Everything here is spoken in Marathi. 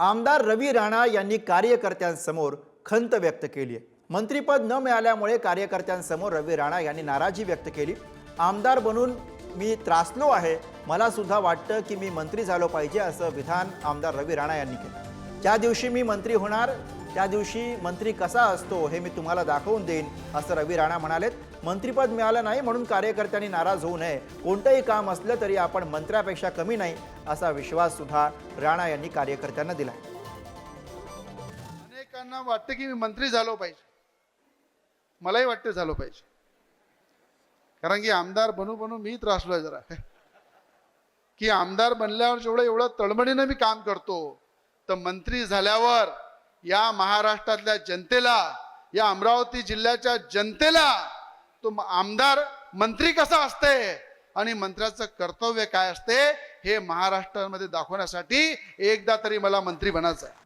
आमदार रवी राणा यांनी कार्यकर्त्यांसमोर खंत व्यक्त केली आहे. मंत्रीपद न मिळाल्यामुळे कार्यकर्त्यांसमोर रवी राणा यांनी नाराजी व्यक्त केली. आमदार बनून मी त्रासलो आहे. मला सुद्धा वाटतं की मी मंत्री झालो पाहिजे असं विधान आमदार रवी राणा यांनी केलं. ज्या दिवशी मी मंत्री होणार त्या दिवशी मंत्री कसा असतो हे मी तुम्हाला दाखवून देईन असं रवी राणा म्हणालेत. मंत्रीपद मिळालं नाही म्हणून कार्यकर्त्यांनी नाराज होऊ नये. कोणतंही काम असलं तरी आपण मंत्र्यापेक्षा कमी नाही असा विश्वास सुद्धा राणा यांनी कार्यकर्त्यांना दिला अनेकांना वाटतं की मी मंत्री झालो पाहिजे. मलाही वाटतं झालो पाहिजे. कारण की आमदार बनू बनू मी त्रासलोय जरा. की आमदार बनल्यावर जेवढं एवढं तळमळीनं मी काम करतो तर मंत्री झाल्यावर या महाराष्ट्रातल्या जनतेला या अमरावती जिल्ह्याच्या जनतेला तो आमदार मंत्री कसा असते आणि मंत्र्याचं कर्तव्य काय असते हे महाराष्ट्रामध्ये दाखवण्यासाठी एकदा तरी मला मंत्री बनायचं आहे